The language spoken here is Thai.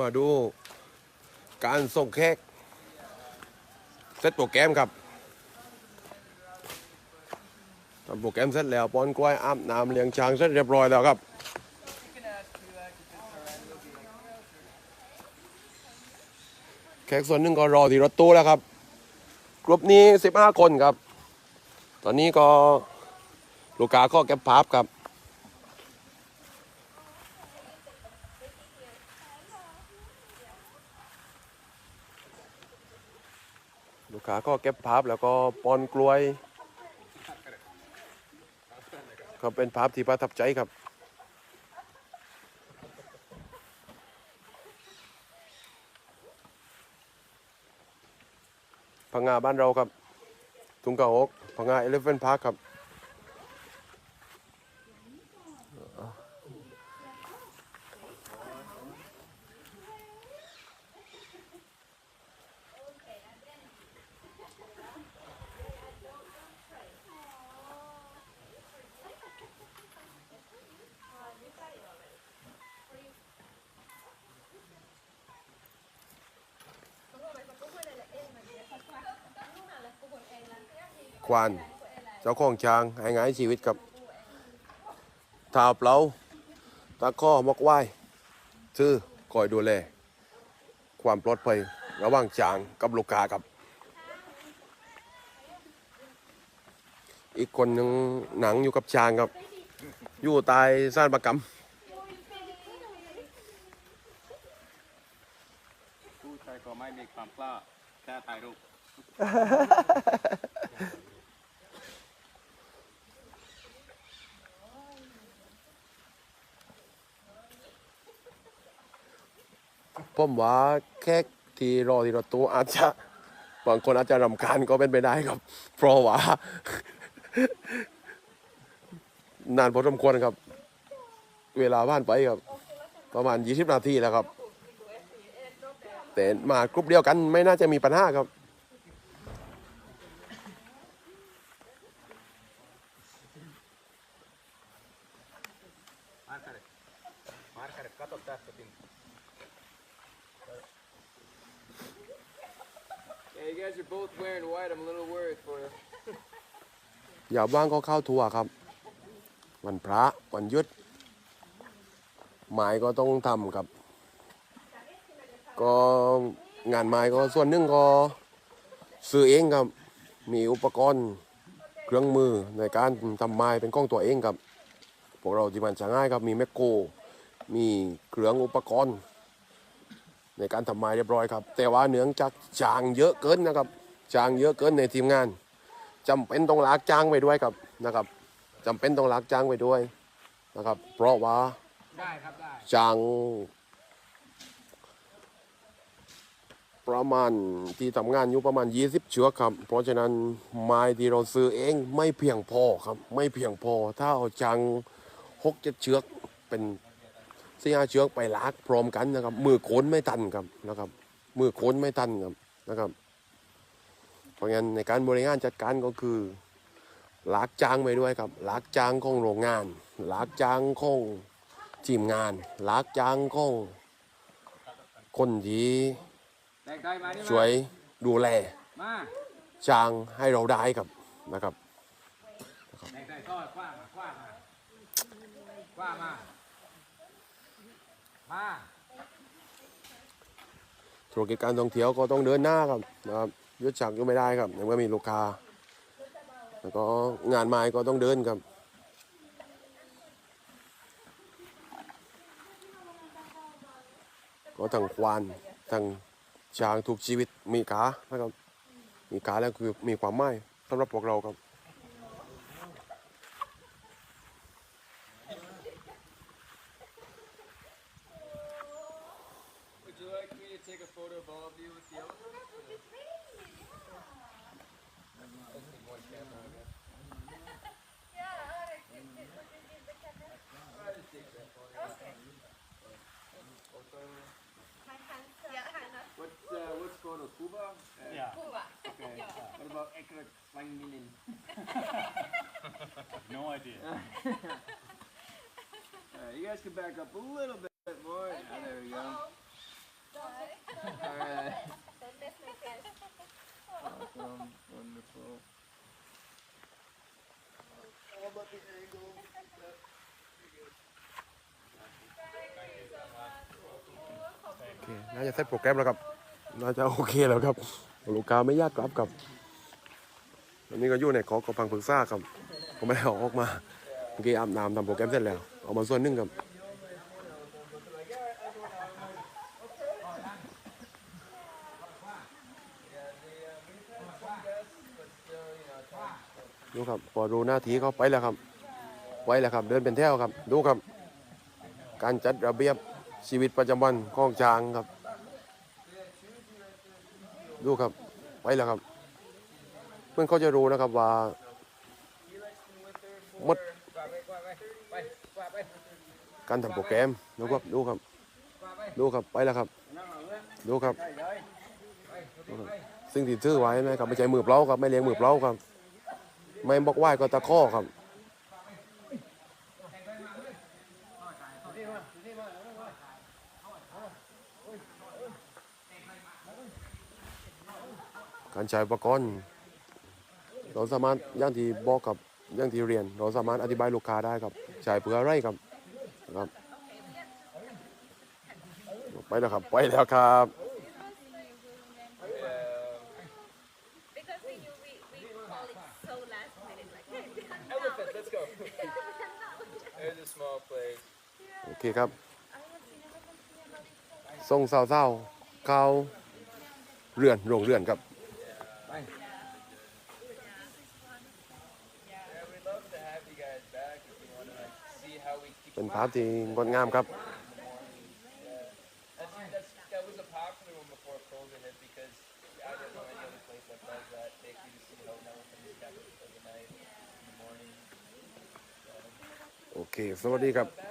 มาดูการส่งแขกเซตโปรแกรมครับทำโปรแกรมเสร็จแล้วป้อนกล้วยอาบน้ำเลี้ยงช้างเสร็จเรียบร้อยแล้วครับแขกส่วนหนึ่งก็รอที่รถตู้แล้วครับ กลุ่มนี้ 15 คนครับ ตอนนี้ก็ลูกค้าก็เก็บภาพครับ ลูกค้าก็เก็บภาพแล้วก็ป้อนกล้วยก็เป็นภาพที่ประทับใจครับ พังงาบ้านเราครับ ทุงกะฮกพังงาเอเลฟเว่นพาร์คครับ ควานเจ้าของช้างให้งายชีวิตครับทาเปล่าตาข้อมกไหว้ซื้อคอยดูแล ความปลอดภัยระหว่างช้างกับลูกค้าครับ อีกคนหนึงหนังอยู่กับช้างครับ อยู่ใตายสร้างประกรรมผู้ชายก็ไม่มีความกล้าแค่ถ่ายรูป ผมว่าแค่ที่รอที่รถตู้อาจจะบางคนอาจจะรำคาญก็เป็นไปได้ครับ เพราะว่านานพอสมควรครับ เวลาผ่านไปครับ ประมาณ 20 นาทีแล้วครับ แต่มากรุ๊ปเดียวกันไม่น่าจะมีปัญหาครับ Yeah, you guys are both wearing white. I'm a little worried for you. อย่าว่างก็เข้าทัวร์ครับ วันพระวันหยุด หมายก็ต้องทำครับ ก็งานไม้ก็ส่วนหนึ่งก็ซื้อเองครับ มีอุปกรณ์เครื่องมือในการทำไม้เป็นของตัวเองครับ พวกเราที่มันจะง่ายครับมีแมคโครมีเครื่องอุปกรณ์ ในการทำไม้เรียบร้อยครับ แต่ว่าเนื่องจากจางเยอะเกินนะครับจางเยอะเกินในทีมงานจำเป็นต้องลากจ้างไปด้วยครับนะครับจำเป็นต้องลากจ้างไปด้วยนะครับ เพราะว่าได้ครับได้จางประมาณที่ทำงานอยู่ประมาณ 20เชือกครับ เพราะฉะนั้นไม้ที่เราซื้อเองไม่เพียงพอครับ ไม่เพียงพอ ถ้าเอาจางหกเจ็ดเชือกเป็น สี่ห้าเชือกไปลากพร้อมกันนะครับ มือโขนไม่ทันครับนะครับ มือโขนไม่ทันครับนะครับ เพราะงั้นในการบริหารจัดการก็คือลากจ้างไปด้วยครับลากจ้างของโรงงานลากจ้างของทีมงานลากจ้างของคนที่ช่วยดูแลจ้างให้เราได้ครับนะครับกไทยทอดคว้ามาคว้ามาคว้ามา มาธุรกิจการท่องเที่ยวก็ต้องเดินหน้าครับนะครับยุดฉากยุไม่ได้ครับในเมื่อมีลูกค้าแล้วก็งานไม้ก็ต้องเดินครับก็ทั้งควานทั้งช้างทุกชีวิตมีขานะครับมีขาแล้วคือมีความหมายสำหรับพวกเราครับ Cuba? Uh, yeah. Cuba. Okay. Yeah. Uh, what about Ekrat Langminin? no idea. All right, you guys can back up a little bit more. Okay. Oh, there we go. All right. Don't miss my fish. Awesome. Wonderful. How about the angle. Okay, น่าจะเซตโปรแกรมแล้วครับ น่าจะโอเคแล้วครับลูกค้าไม่ยากกลับครับอันนี้ก็อยู่ในขอกระพังปรึกษาครับผมไม่ได้อออกมาเมื่อกี้อาบน้ำทำโปรแกรมเสร็จแล้วเอามาส่วนหนึ่งครับดูครับพอดูหน้าทีเขาไปแล้วครับไว้แล้วครับ เดินเป็นแถวครับ ดูครับ การจัดระเบียบชีวิตประจำวันของช้างครับ ดูครับไปแล้วครับ เพื่อนเขาจะรู้นะครับว่ามดการทำโปรแกรมดูครับดูครับ ดูครับไปแล้วครับลยดูครับ สิ่งที่ซื้อไว้นะครับไม่ใช่มือเปล่าครับไม่เลี้ยงมือเปล่าครับ ไม่บอกไหว้ก็ตะข้อครับ การใช้อุปกรณ์เราสามารถอย่างที่บอกกับอย่างที่เรียน เราสามารถอธิบายลูกค้าได้ครับใช้เพื่ออะไรครับครับ ไปแล้วครับ ไปแล้วครับโอเคครับส่งสาวเศร้าๆเข้าเรือนโรงเรือนครับ เป็นภาพที่งดงามครับ โอเค สวัสดีครับ